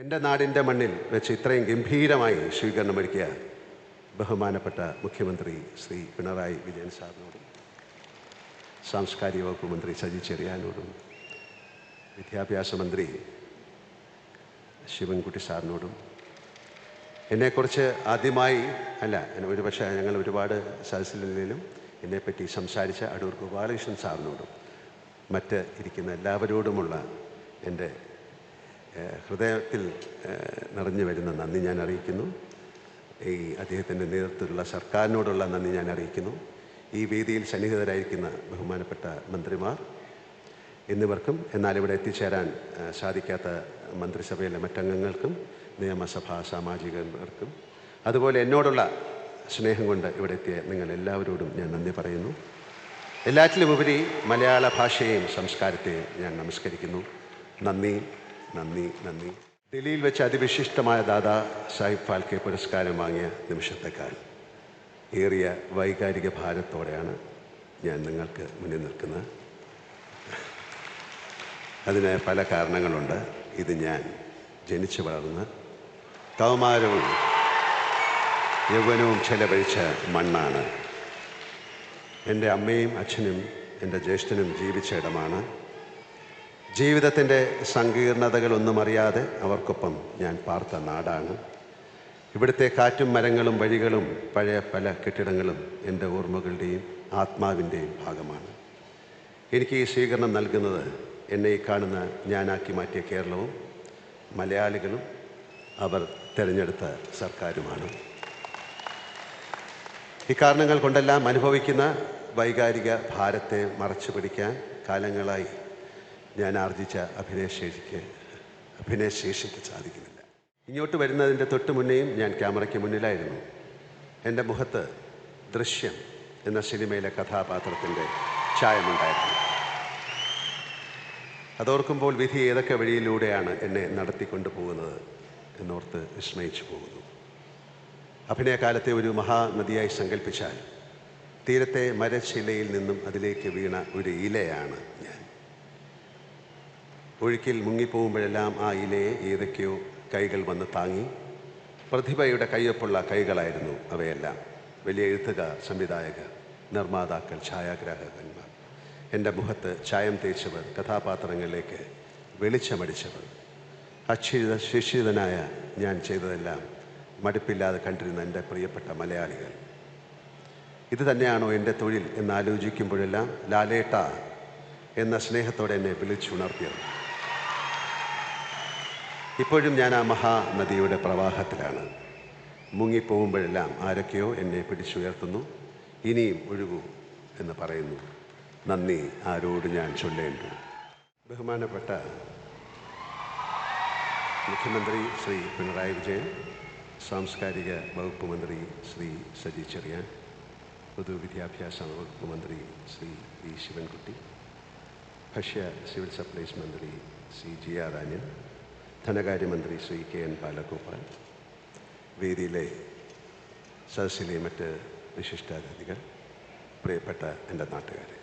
എന്റെ നാടിന്റെ മണ്ണിൽ വെച്ച് ഇത്രയും ഗംഭീരമായി സ്വീകരണമൊരുക്കിയ ബഹുമാനപ്പെട്ട മുഖ്യമന്ത്രി ശ്രീ പിണറായി വിജയൻ സാറിനോടും സാംസ്കാരിക വകുപ്പ് മന്ത്രി സജി ചെറിയാനോടും വിദ്യാഭ്യാസ മന്ത്രി ശിവൻകുട്ടി സാറിനോടും എന്നെക്കുറിച്ച് ആദ്യമായി അല്ല ഒരു ഒരുപക്ഷെ ഞങ്ങൾ ഒരുപാട് സദസ്സിലും എന്നെപ്പറ്റി സംസാരിച്ച അടൂർ ഗോപാലകൃഷ്ണൻ സാറിനോടും മറ്റ് ഇരിക്കുന്ന എല്ലാവരോടുമുള്ള എന്റെ ഹൃദയത്തിൽ നിറഞ്ഞു വരുന്ന നന്ദി ഞാൻ അറിയിക്കുന്നു. ഈ അദ്ദേഹത്തിന്റെ നേതൃത്വത്തിലുള്ള സർക്കാരിനോടുള്ള നന്ദി ഞാൻ അറിയിക്കുന്നു. ഈ വേദിയിൽ സന്നിഹിതരായിരിക്കുന്ന ബഹുമാനപ്പെട്ട മന്ത്രിമാർ എന്നിവർക്കും എന്നാൽ ഇവിടെ എത്തിച്ചേരാൻ സാധിക്കാത്ത മന്ത്രിസഭയിലെ മറ്റംഗങ്ങൾക്കും നിയമസഭാ സാമാജികർക്കും അതുപോലെ എന്നോടുള്ള സ്നേഹം കൊണ്ട് ഇവിടെ എത്തിയ നിങ്ങൾ എല്ലാവരോടും ഞാൻ നന്ദി പറയുന്നു. എല്ലാറ്റിലുമുപരി മലയാള ഭാഷയെയും സംസ്കാരത്തെയും ഞാൻ നമസ്കരിക്കുന്നു. നന്ദി. നന്ദി നന്ദി. ഡൽഹിയിൽ വെച്ച് അതിവിശിഷ്ടമായ ദാദാ സാഹിബ് ഫാൽക്കെ പുരസ്കാരം വാങ്ങിയ നിമിഷത്തെക്കാൾ ഏറിയ വൈകാരിക ഭാരത്തോടെയാണ് ഞാൻ നിങ്ങൾക്ക് മുന്നിൽ നിൽക്കുന്നത്. അതിന് പല കാരണങ്ങളുണ്ട്. ഇത് ഞാൻ ജനിച്ചു വളർന്ന് കൗമാരവും യൗവനവും ചെലവഴിച്ച മണ്ണാണ്. എന്റെ അമ്മയും അച്ഛനും എന്റെ ജ്യേഷ്ഠനും ജീവിച്ച ഇടമാണ്. ജീവിതത്തിന്റെ സങ്കീർണതകളൊന്നും അറിയാതെ അവർക്കൊപ്പം ഞാൻ പാർത്ത നാടാണ്. ഇവിടുത്തെ കാറ്റും മരങ്ങളും വഴികളും പഴയ പല കെട്ടിടങ്ങളും എന്റെ ഓർമ്മകളുടെയും ആത്മാവിന്റെയും ഭാഗമാണ്. എനിക്ക് ഈ സ്വീകരണം നൽകുന്നത് എന്നെ ഈ കാണുന്ന ഞാനാക്കി മാറ്റിയ കേരളവും മലയാളികളും അവർ തിരഞ്ഞെടുത്ത സർക്കാരുമാണ്. ഈ കാരണങ്ങൾ കൊണ്ടെല്ലാം അനുഭവിക്കുന്ന വൈകാരിക ഭാരത്തെ മറച്ചു പിടിക്കാൻ കാലങ്ങളായി ഞാൻ ആർജിച്ച അഭിനയശേഷിക്ക് അഭിനയശേഷിക്ക് സാധിക്കുന്നില്ല. ഇങ്ങോട്ട് വരുന്നതിന്റെ തൊട്ട് മുന്നേയും ഞാൻ ക്യാമറയ്ക്ക് മുന്നിലായിരുന്നു. എന്റെ മുഖത്ത് ദൃശ്യം എന്ന സിനിമയിലെ കഥാപാത്രത്തിന്റെ ചായമുണ്ടായിരുന്നു അതോർക്കുമ്പോൾ വിധി ഏതൊക്കെ വഴിയിലൂടെയാണ് എന്നെ നടത്തിക്കൊണ്ടു പോകുന്നത് എന്നോർത്ത് വിസ്മയിച്ചു പോകുന്നു. അഭിനയകാലത്തെ ഒരു മഹാനദിയായി സങ്കല്പിച്ചാൽ തീരത്തെ മരശിലയിൽ നിന്നും അതിലേക്ക് വീണ ഒരു ഇലയാണ് ഞാൻ. ഒഴുക്കിൽ മുങ്ങിപ്പോകുമ്പോഴെല്ലാം ആ ഇലയെ ഏതൊക്കെയോ കൈകൾ വന്ന് താങ്ങി. പ്രതിഭയുടെ കയ്യൊപ്പുള്ള കൈകളായിരുന്നു അവയെല്ലാം. വലിയ എഴുത്തുകാർ സംവിധായകർ നിർമ്മാതാക്കൾ ഛായാഗ്രാഹകന്മാർ. എന്റെ മുഖത്ത് ചായം തേച്ചവർ കഥാപാത്രങ്ങളിലേക്ക് വെളിച്ചമടിച്ചവർ. അക്ഷിത ശിക്ഷിതനായ ഞാൻ ചെയ്തതെല്ലാം മടുപ്പില്ലാതെ കണ്ടിരുന്ന എന്റെ പ്രിയപ്പെട്ട മലയാളികൾ. ഇത് തന്നെയാണോ എന്റെ തൊഴിൽ എന്നാലോചിക്കുമ്പോഴെല്ലാം ലാലേട്ട എന്ന സ്നേഹത്തോടെ എന്നെ വിളിച്ചുണർത്തിയത്. ഇപ്പോഴും ഞാൻ ആ മഹാനദിയുടെ പ്രവാഹത്തിലാണ്. മുങ്ങിപ്പോകുമ്പോഴെല്ലാം ആരൊക്കെയോ എന്നെ പിടിച്ചുയർത്തുന്നു. ഇനിയും ഒഴുകൂ എന്ന് പറയുന്നു. നന്ദി ആരോട് ഞാൻ ചൊല്ലേണ്ടു? ബഹുമാനപ്പെട്ട മുഖ്യമന്ത്രി ശ്രീ പിണറായി വിജയൻ സാംസ്കാരിക വകുപ്പ് മന്ത്രി ശ്രീ സജി ചെറിയാൻ പൊതുവിദ്യാഭ്യാസ വകുപ്പ് മന്ത്രി ശ്രീ വി ശിവൻകുട്ടി ഭക്ഷ്യ സിവിൽ സപ്ലൈസ് മന്ത്രി സി ജി ആർ ധനകാര്യമന്ത്രി ശ്രീ കെ എൻ ബാലഗോപാൽ വേദിയിലെ സദസ്സിലെ മറ്റ് വിശിഷ്ടാതിഥികൾ പ്രിയപ്പെട്ട എന്റെ നാട്ടുകാരെ.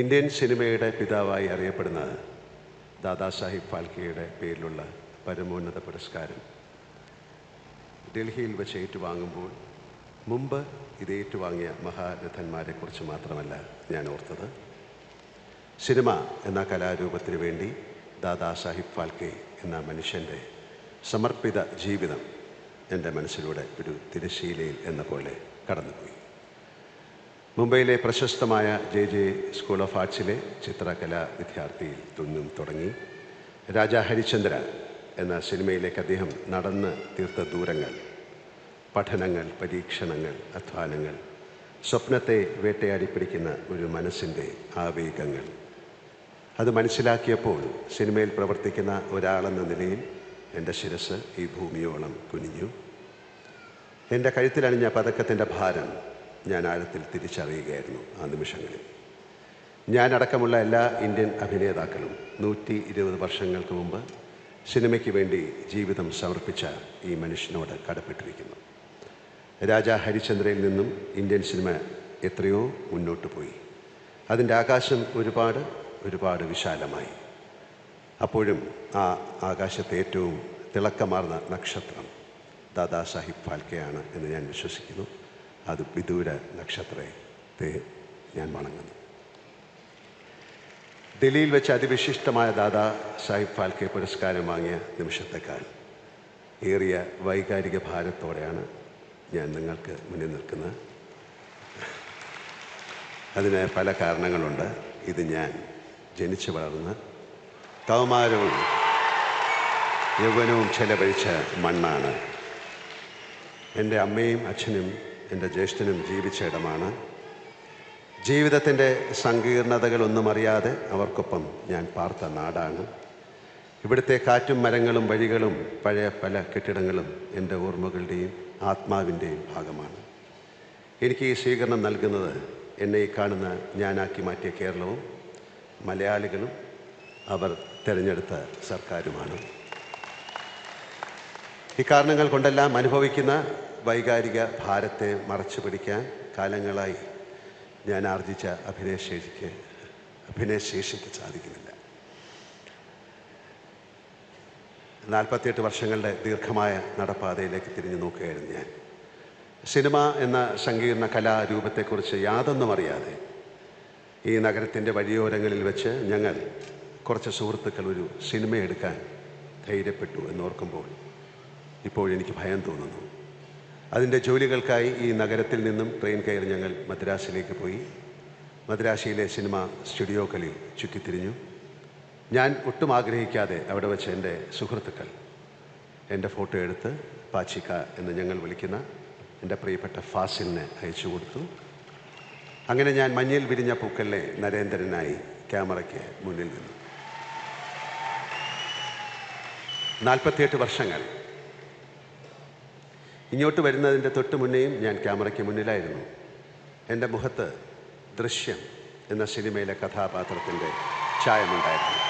ഇന്ത്യൻ സിനിമയുടെ പിതാവായി അറിയപ്പെടുന്ന ദാദാസാഹിബ് ഫാൽക്കെയുടെ പേരിലുള്ള പരമോന്നത പുരസ്കാരം ഡൽഹിയിൽ വെച്ച് ഏറ്റുവാങ്ങുമ്പോൾ മുമ്പ് ഇത് ഏറ്റുവാങ്ങിയ മഹാരഥന്മാരെക്കുറിച്ച് മാത്രമല്ല ഞാൻ ഓർത്തത്. സിനിമ എന്ന കലാരൂപത്തിന് വേണ്ടി ദാദാ സാഹിബ് ഫാൽക്കെ എന്ന മനുഷ്യന്റെ സമർപ്പിത ജീവിതം എന്റെ മനസ്സിലൂടെ ഒരു തിരശീലയിൽ എന്ന പോലെ കടന്നുപോയി. മുംബൈയിലെ പ്രശസ്തമായ ജെ ജെ സ്കൂൾ ഓഫ് ആർട്സിലെ ചിത്രകലാ വിദ്യാർത്ഥിയിൽ തുന്നും തുടങ്ങി. രാജാ ഹരിചന്ദ്ര എന്ന സിനിമയിലേക്ക് അദ്ദേഹം നടന്ന് തീർത്ത ദൂരങ്ങൾ പഠനങ്ങൾ പരീക്ഷണങ്ങൾ അധ്വാനങ്ങൾ സ്വപ്നത്തെ വേട്ടയാടി പിടിക്കുന്ന ഒരു മനസ്സിന്റെ ആവേഗങ്ങൾ അത് മനസ്സിലാക്കിയപ്പോൾ സിനിമയിൽ പ്രവർത്തിക്കുന്ന ഒരാളെന്ന നിലയിൽ എന്റെ ശിരസ് ഈ ഭൂമിയോളം കുനിഞ്ഞു. എന്റെ കഴുത്തിലണിഞ്ഞ പതക്കത്തിന്റെ ഭാരം ഞാൻ ആഴത്തിൽ തിരിച്ചറിയുകയായിരുന്നു ആ നിമിഷങ്ങളിൽ. ഞാനടക്കമുള്ള എല്ലാ ഇന്ത്യൻ അഭിനേതാക്കളും നൂറ്റി ഇരുപത് വർഷങ്ങൾക്ക് മുമ്പ് സിനിമയ്ക്ക് വേണ്ടി ജീവിതം സമർപ്പിച്ച ഈ മനുഷ്യനോട് കടപ്പെട്ടിരിക്കുന്നു. രാജാ ഹരിചന്ദ്രയിൽ നിന്നും ഇന്ത്യൻ സിനിമ എത്രയോ മുന്നോട്ട് പോയി. അതിന്റെ ആകാശം ഒരുപാട് ഒരുപാട് വിശാലമായി. അപ്പോഴും ആ ആകാശത്തെ ഏറ്റവും തിളക്കമാർന്ന നക്ഷത്രം ദാദാസാഹിബ് ഫാൽക്കെയാണ് എന്ന് ഞാൻ വിശ്വസിക്കുന്നു. അത് വിദൂര നക്ഷത്രത്തെ ഞാൻ വണങ്ങുന്നു. ഡൽഹിയിൽ വെച്ച് അതിവിശിഷ്ടമായ ദാദാ സാഹിബ് ഫാൽക്കെ പുരസ്കാരം വാങ്ങിയ നിമിഷത്തെക്കാൾ ഏറിയ വൈകാരിക ഭാരത്തോടെയാണ് ഞാൻ നിങ്ങൾക്ക് മുന്നിൽ നിൽക്കുന്നത്. അതിന് പല കാരണങ്ങളുണ്ട്. ഇത് ഞാൻ ജനിച്ചു വളർന്ന് കൗമാരവും യൗവനവും ചെലവഴിച്ച മണ്ണാണ്. എന്റെ അമ്മയും അച്ഛനും എന്റെ ജ്യേഷ്ഠനും ജീവിച്ച ഇടമാണ്. ജീവിതത്തിന്റെ സങ്കീർണതകളൊന്നും അറിയാതെ അവർക്കൊപ്പം ഞാൻ പാർത്ത നാടാണ്. ഇവിടുത്തെ കാറ്റും മരങ്ങളും വഴികളും പഴയ പല കെട്ടിടങ്ങളും എന്റെ ഓർമ്മകളുടെയും ആത്മാവിന്റെയും ഭാഗമാണ്. എനിക്ക് ഈ സ്വീകരണം നൽകുന്നത് എന്നെ ഈ കാണുന്ന ഞാനാക്കി മാറ്റിയ കേരളവും മലയാളികളും അവർ തിരഞ്ഞെടുത്ത സർക്കാരുമാണ്. ഇക്കാരണങ്ങൾ കൊണ്ടെല്ലാം അനുഭവിക്കുന്ന വൈകാരിക ഭാരത്തെ മറച്ചു പിടിക്കാൻ കാലങ്ങളായി ഞാൻ ആർജിച്ച അഭിനയശേഷിക്ക് അഭിനയശേഷിക്ക് സാധിക്കുന്നില്ല. നാൽപ്പത്തിയെട്ട് വർഷങ്ങളുടെ ദീർഘമായ നടപ്പാതയിലേക്ക് തിരിഞ്ഞു നോക്കുകയായിരുന്നു ഞാൻ. സിനിമ എന്ന സങ്കീർണ കലാരൂപത്തെക്കുറിച്ച് യാതൊന്നും അറിയാതെ ഈ നഗരത്തിന്റെ വഴിയോരങ്ങളിൽ വെച്ച് ഞങ്ങൾ കുറച്ച് സുഹൃത്തുക്കൾ ഒരു സിനിമ എടുക്കാൻ ധൈര്യപ്പെട്ടു എന്നോർക്കുമ്പോൾ ഇപ്പോഴെനിക്ക് ഭയം തോന്നുന്നു. അതിന്റെ ജോലികൾക്കായി ഈ നഗരത്തിൽ നിന്നും ട്രെയിൻ കയറി ഞങ്ങൾ മദ്രാസിലേക്ക് പോയി. മദ്രാസിയിലെ സിനിമ സ്റ്റുഡിയോകളിൽ ചുറ്റിത്തിരിഞ്ഞു. ഞാൻ ഒട്ടും ആഗ്രഹിക്കാതെ അവിടെ വെച്ച് എന്റെ സുഹൃത്തുക്കൾ എന്റെ ഫോട്ടോ എടുത്ത് പാച്ചിക്ക എന്ന് ഞങ്ങൾ വിളിക്കുന്ന എന്റെ പ്രിയപ്പെട്ട ഫാസിലിനെ അയച്ചു കൊടുത്തു. അങ്ങനെ ഞാൻ മഞ്ഞിൽ വിരിഞ്ഞ പൂക്കലിനെ നരേന്ദ്രനായി ക്യാമറയ്ക്ക് മുന്നിൽ നിന്നു. നാൽപ്പത്തിയെട്ട് വർഷങ്ങൾ. ഇങ്ങോട്ട് വരുന്നതിന്റെ തൊട്ട് മുന്നേയും ഞാൻ ക്യാമറയ്ക്ക് മുന്നിലായിരുന്നു. എന്റെ മുഖത്ത് ദൃശ്യം എന്ന സിനിമയിലെ കഥാപാത്രത്തിന്റെ ചായമുണ്ടായിരുന്നു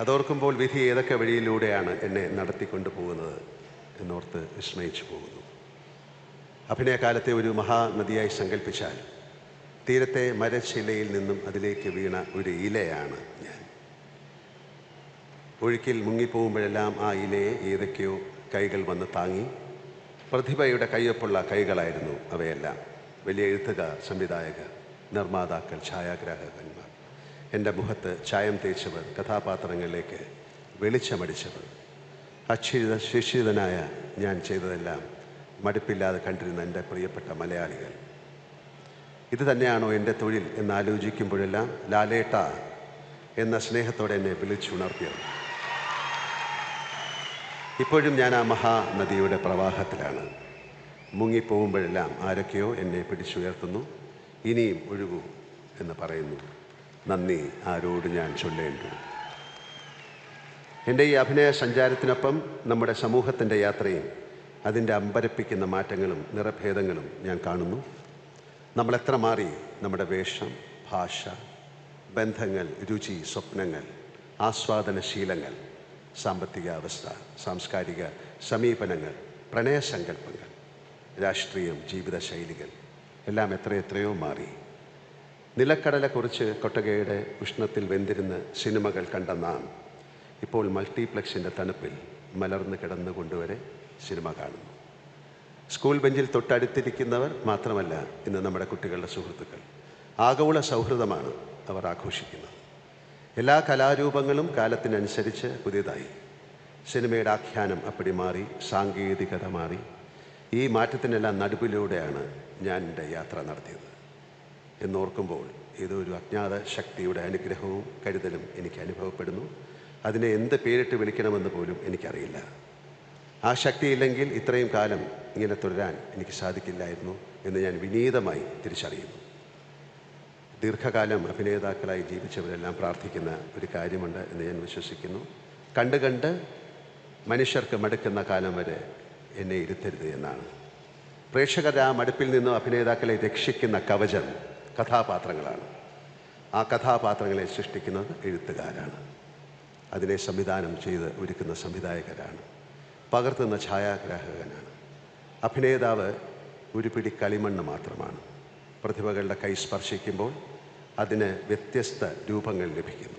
അതോർക്കുമ്പോൾ വിധി ഏതൊക്കെ വഴിയിലൂടെയാണ് എന്നെ നടത്തിക്കൊണ്ടു പോകുന്നത് എന്നോർത്ത് വിസ്മയിച്ചു പോകുന്നു. അഭിനയകാലത്തെ ഒരു മഹാനദിയായി സങ്കല്പിച്ചാൽ തീരത്തെ മരശിലയിൽ നിന്നും അതിലേക്ക് വീണ ഒരു ഇലയാണ് ഞാൻ. ഒഴുക്കിൽ മുങ്ങിപ്പോകുമ്പോഴെല്ലാം ആ ഇലയെ ഏതൊക്കെയോ കൈകൾ വന്ന് താങ്ങി പ്രതിഭയുടെ കയ്യൊപ്പുള്ള കൈകളായിരുന്നു അവയെല്ലാം. വലിയ എഴുത്തുകാർ സംവിധായകർ നിർമ്മാതാക്കൾ ഛായാഗ്രാഹകന്മാർ. എന്റെ മുഖത്ത് ചായം തേച്ചവർ കഥാപാത്രങ്ങളിലേക്ക് വെളിച്ചമടിച്ചവർ. അക്ഷിത ശിക്ഷിതനായ ഞാൻ ചെയ്തതെല്ലാം മടുപ്പില്ലാതെ കണ്ടിരുന്ന എന്റെ പ്രിയപ്പെട്ട മലയാളികൾ. ഇത് തന്നെയാണോ എന്റെ തൊഴിൽ എന്നാലോചിക്കുമ്പോഴെല്ലാം ലാലേട്ട എന്ന സ്നേഹത്തോടെ എന്നെ വിളിച്ചുണർത്തിയത്. ഇപ്പോഴും ഞാൻ ആ മഹാനദിയുടെ പ്രവാഹത്തിലാണ്. മുങ്ങിപ്പോകുമ്പോഴെല്ലാം ആരൊക്കെയോ എന്നെ പിടിച്ചുയർത്തുന്നു. ഇനിയും ഒഴുകൂ എന്ന് പറയുന്നു. നന്ദി ആരോട് ഞാൻ ചൊല്ലേണ്ടു. എന്റെ ഈ അഭിനയ സഞ്ചാരത്തിനൊപ്പം നമ്മുടെ സമൂഹത്തിന്റെ യാത്രയും അതിന്റെ അമ്പരപ്പിക്കുന്ന മാറ്റങ്ങളും നിറഭേദങ്ങളും ഞാൻ കാണുന്നു. നമ്മളെത്ര മാറി? നമ്മുടെ വേഷം ഭാഷ ബന്ധങ്ങൾ രുചി സ്വപ്നങ്ങൾ ആസ്വാദനശീലങ്ങൾ സാമ്പത്തിക അവസ്ഥ സാംസ്കാരിക സമീപനങ്ങൾ പ്രണയസങ്കല്പങ്ങൾ രാഷ്ട്രീയം ജീവിതശൈലികൾ എല്ലാം എത്രയെത്രയോ മാറി. നിലക്കടലെക്കുറിച്ച് കൊട്ടകയുടെ ഉഷ്ണത്തിൽ വെന്തിരുന്ന് സിനിമകൾ കണ്ട നാം ഇപ്പോൾ മൾട്ടിപ്ലക്സിന്റെ തണുപ്പിൽ മലർന്ന് കിടന്നുകൊണ്ടുവരെ സിനിമ കാണുന്നു. സ്കൂൾ ബെഞ്ചിൽ തൊട്ടടുത്തിരിക്കുന്നവർ മാത്രമല്ല ഇന്ന് നമ്മുടെ കുട്ടികളുടെ സുഹൃത്തുക്കൾ. ആഗോള സൗഹൃദമാണ് അവർ ആഘോഷിക്കുന്നത്. എല്ലാ കലാരൂപങ്ങളും കാലത്തിനനുസരിച്ച് പുതിയതായി. സിനിമയുടെ ആഖ്യാനം അപ്പടി മാറി സാങ്കേതികത മാറി. ഈ മാറ്റത്തിനെല്ലാം നടുവിലൂടെയാണ് ഞാൻ എന്റെ യാത്ര നടത്തിയത്. എന്നോർക്കുമ്പോൾ ഇതൊരു അജ്ഞാത ശക്തിയുടെ അനുഗ്രഹവും കരുതലും എനിക്ക് അനുഭവപ്പെടുന്നു. അതിനെ എന്ത് പേരിട്ട് വിളിക്കണമെന്ന് പോലും എനിക്കറിയില്ല. ആ ശക്തിയില്ലെങ്കിൽ ഇത്രയും കാലം ഇങ്ങനെ തുടരാൻ എനിക്ക് സാധിക്കില്ലായിരുന്നു എന്ന് ഞാൻ വിനീതമായി തിരിച്ചറിയുന്നു. ദീർഘകാലം അഭിനേതാക്കളായി ജീവിച്ചവരെല്ലാം പ്രാർത്ഥിക്കുന്ന ഒരു കാര്യമുണ്ട് എന്ന് ഞാൻ വിശ്വസിക്കുന്നു. കണ്ട് കണ്ട് മനുഷ്യർക്ക് മടുക്കുന്ന കാലം വരെ എന്നെ ഇരുത്തരുത് എന്നാണ്. പ്രേക്ഷകർ ആ മടുപ്പിൽ നിന്നും അഭിനേതാക്കളെ രക്ഷിക്കുന്ന കവചം കഥാപാത്രങ്ങളാണ്. ആ കഥാപാത്രങ്ങളെ സൃഷ്ടിക്കുന്നത് എഴുത്തുകാരാണ്. അതിനെ സംവിധാനം ചെയ്ത് ഒരുക്കുന്ന സംവിധായകരാണ്. പകർത്തുന്ന ഛായാഗ്രാഹകനാണ്. അഭിനേതാവ് ഒരു പിടി കളിമണ്ണ് മാത്രമാണ്. പ്രതിഭകളുടെ കൈ സ്പർശിക്കുമ്പോൾ അതിന് വ്യത്യസ്ത രൂപങ്ങൾ ലഭിക്കുന്നു.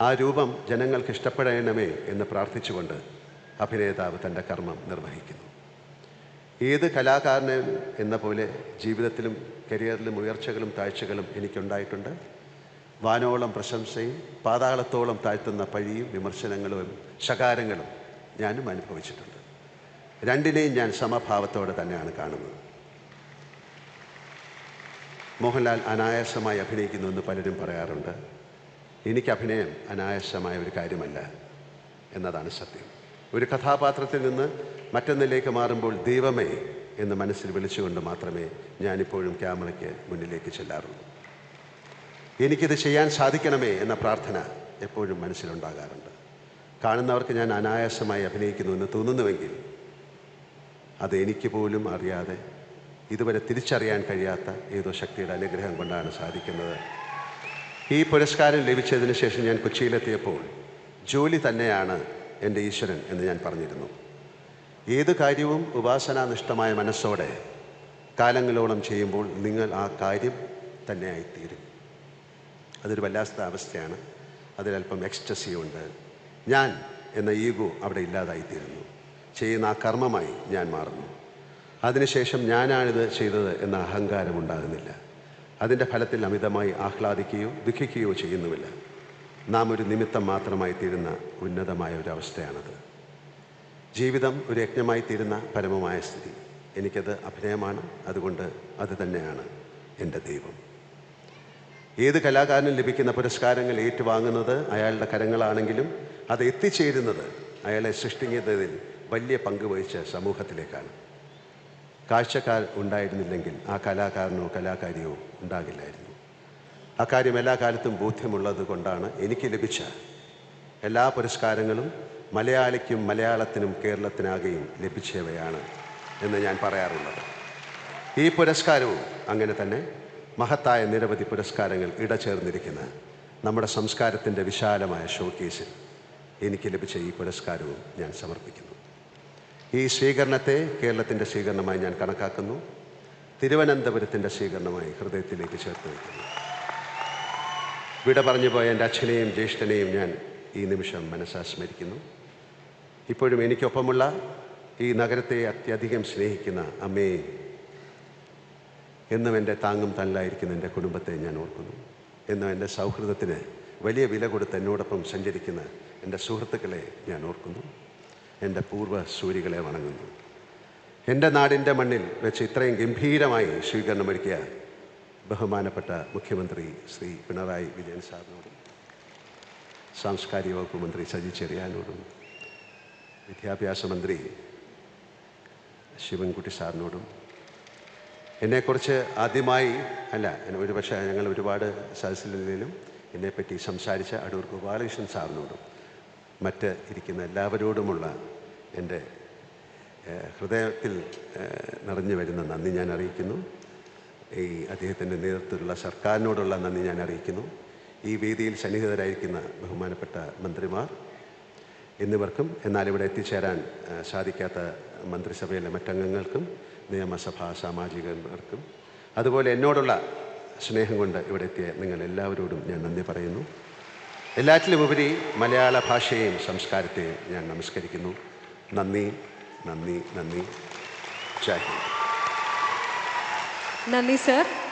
ആ രൂപം ജനങ്ങൾക്ക് ഇഷ്ടപ്പെടണമേ എന്ന് പ്രാർത്ഥിച്ചുകൊണ്ട് അഭിനേതാവ് തന്റെ കർമ്മം നിർവഹിക്കുന്നു. ഏത് കലാകാരന് എന്ന പോലെ ജീവിതത്തിലും കരിയറിലും ഉയർച്ചകളും താഴ്ചകളും എനിക്കുണ്ടായിട്ടുണ്ട്. വാനോളം പ്രശംസയും പാതാളത്തോളം താഴ്ത്തുന്ന പഴിയും വിമർശനങ്ങളും ശകാരങ്ങളും ഞാനും അനുഭവിച്ചിട്ടുണ്ട്. രണ്ടിനെയും ഞാൻ സമഭാവത്തോടെ തന്നെയാണ് കാണുന്നത്. മോഹൻലാൽ അനായാസമായി അഭിനയിക്കുന്നു എന്ന് പലരും പറയാറുണ്ട്. എനിക്ക് അഭിനയം അനായാസമായ ഒരു കാര്യമല്ല എന്നതാണ് സത്യം. ഒരു കഥാപാത്രത്തിൽ നിന്ന് മറ്റൊന്നിലേക്ക് മാറുമ്പോൾ ദൈവമേ എന്ന് മനസ്സിൽ വിളിച്ചുകൊണ്ട് മാത്രമേ ഞാനിപ്പോഴും ക്യാമറയ്ക്ക് മുന്നിലേക്ക് ചെല്ലാറുള്ളൂ. എനിക്കിത് ചെയ്യാൻ സാധിക്കണമേ എന്ന പ്രാർത്ഥന എപ്പോഴും മനസ്സിലുണ്ടാകാറുണ്ട്. കാണുന്നവർക്ക് ഞാൻ അനായാസമായി അഭിനയിക്കുന്നു എന്ന് തോന്നുന്നുവെങ്കിൽ അത് എനിക്ക് പോലും അറിയാതെ ഇതുവരെ തിരിച്ചറിയാൻ കഴിയാത്ത ഏതോ ശക്തിയുടെ അനുഗ്രഹം കൊണ്ടാണ് സാധിക്കുന്നത്. ഈ പുരസ്കാരം ലഭിച്ചതിന് ശേഷം ഞാൻ കൊച്ചിയിലെത്തിയപ്പോൾ ജോലി തന്നെയാണ് എന്റെ ഈശ്വരൻ എന്ന് ഞാൻ പറഞ്ഞിരുന്നു. ഏത് കാര്യവും ഉപാസനാനിഷ്ഠമായ മനസ്സോടെ കാലങ്ങളോളം ചെയ്യുമ്പോൾ നിങ്ങൾ ആ കാര്യം തന്നെയായിത്തീരും. അതൊരു വല്ലാത്ത അവസ്ഥയാണ്. അതിലല്പം എക്സ്റ്റസി ഉണ്ട്. ഞാൻ എന്ന ഈഗോ അവിടെ ഇല്ലാതായിത്തീരുന്നു. ചെയ്യുന്ന ആ കർമ്മമായി ഞാൻ മാറുന്നു. അതിനുശേഷം ഞാനാണിത് ചെയ്തത് എന്ന അഹങ്കാരം ഉണ്ടാകുന്നില്ല. അതിന്റെ ഫലത്തിൽ അമിതമായി ആഹ്ലാദിക്കുകയോ ദുഃഖിക്കുകയോ ചെയ്യുന്നുമില്ല. നാം ഒരു നിമിത്തം മാത്രമായി തീരുന്ന ഉന്നതമായ ഒരു അവസ്ഥയാണത്. ജീവിതം ഒരു യജ്ഞമായി തീരുന്ന പരമമായ സ്ഥിതി. എനിക്കത് അഭിനയമാണ്. അതുകൊണ്ട് അത് തന്നെയാണ് എന്റെ ദൈവം. ഏത് കലാകാരനും ലഭിക്കുന്ന പുരസ്കാരങ്ങൾ ഏറ്റുവാങ്ങുന്നത് അയാളുടെ കരങ്ങളാണെങ്കിലും അത് എത്തിച്ചേരുന്നത് അയാളെ സൃഷ്ടിക്കുന്നതിൽ വലിയ പങ്ക് വഹിച്ച സമൂഹത്തിലേക്കാണ്. കാഴ്ചക്കാർ ഉണ്ടായിരുന്നില്ലെങ്കിൽ ആ കലാകാരനോ കലാകാരിയോ ഉണ്ടാകില്ലായിരുന്നു. അക്കാര്യം എല്ലാ കാലത്തും ബോധ്യമുള്ളത് കൊണ്ടാണ് എനിക്ക് ലഭിച്ച എല്ലാ പുരസ്കാരങ്ങളും മലയാളിക്കും മലയാളത്തിനും കേരളത്തിനാകെയും ലഭിച്ചവയാണ് എന്ന് ഞാൻ പറയാറുള്ളത്. ഈ പുരസ്കാരവും അങ്ങനെ തന്നെ മഹത്തായ നിരവധി പുരസ്കാരങ്ങൾ ഇടചേർന്നിരിക്കുന്ന നമ്മുടെ സംസ്കാരത്തിന്റെ വിശാലമായ ഷോക്കേസിൽ എനിക്ക് ലഭിച്ച ഈ പുരസ്കാരവും ഞാൻ സമർപ്പിക്കുന്നു. ഈ സ്വീകരണത്തെ കേരളത്തിന്റെ സ്വീകരണമായി ഞാൻ കണക്കാക്കുന്നു. തിരുവനന്തപുരത്തിന്റെ സ്വീകരണമായി ഹൃദയത്തിലേക്ക് ചേർത്ത് വയ്ക്കുന്നു. വിട പറഞ്ഞു പോയ എന്റെ അച്ഛനെയും ജ്യേഷ്ഠനെയും ഞാൻ ഈ നിമിഷം മനസ്സാസ്മരിക്കുന്നു. ഇപ്പോഴും എനിക്കൊപ്പമുള്ള ഈ നഗരത്തെ അത്യധികം സ്നേഹിക്കുന്ന അമ്മയെയും എന്നും എന്റെ താങ്ങും തല്ലായിരിക്കുന്ന എന്റെ കുടുംബത്തെ ഞാൻ ഓർക്കുന്നു. എന്നും എന്റെ സൗഹൃദത്തിന് വലിയ വില കൊടുത്ത് എന്നോടൊപ്പം സഞ്ചരിക്കുന്ന എന്റെ സുഹൃത്തുക്കളെ ഞാൻ ഓർക്കുന്നു. എന്റെ പൂർവ സൂര്യകളെ വണങ്ങുന്നു. എന്റെ നാടിന്റെ മണ്ണിൽ വെച്ച് ഇത്രയും ഗംഭീരമായി സ്വീകരണമൊരുക്കിയ ബഹുമാനപ്പെട്ട മുഖ്യമന്ത്രി ശ്രീ പിണറായി വിജയൻ സാറിനോടും സാംസ്കാരിക വകുപ്പ് മന്ത്രി സജി ചെറിയാനോടും വിദ്യാഭ്യാസ മന്ത്രി ശിവൻകുട്ടി സാറിനോടും എന്നെക്കുറിച്ച് ആദ്യമായി അല്ല ഒരുപക്ഷെ ഞങ്ങൾ ഒരുപാട് സദസ്സിലും എന്നെപ്പറ്റി സംസാരിച്ച അടൂർ ഗോപാലകൃഷ്ണൻ സാറിനോടും മറ്റ് ഇരിക്കുന്ന എല്ലാവരോടുമുള്ള എന്റെ ഹൃദയത്തിൽ നിറഞ്ഞു വരുന്ന നന്ദി ഞാൻ അറിയിക്കുന്നു. ഈ അദ്ദേഹത്തിന്റെ നേതൃത്വത്തിലുള്ള സർക്കാരിനോടുള്ള നന്ദി ഞാൻ അറിയിക്കുന്നു. ഈ വേദിയിൽ സന്നിഹിതരായിരിക്കുന്ന ബഹുമാനപ്പെട്ട മന്ത്രിമാർ എന്നിവർക്കും എന്നാൽ ഇവിടെ എത്തിച്ചേരാൻ സാധിക്കാത്ത മന്ത്രിസഭയിലെ മറ്റംഗങ്ങൾക്കും നിയമസഭാ സാമാജികർക്കും അതുപോലെ എന്നോടുള്ള സ്നേഹം കൊണ്ട് ഇവിടെ എത്തിയ നിങ്ങൾ എല്ലാവരോടും ഞാൻ നന്ദി പറയുന്നു. എല്ലാറ്റിലുമുപരി മലയാള ഭാഷയെയും സംസ്കാരത്തെയും ഞാൻ നമസ്കരിക്കുന്നു. നന്ദി നന്ദി നന്ദി. ജയ് നന്ദി സർ.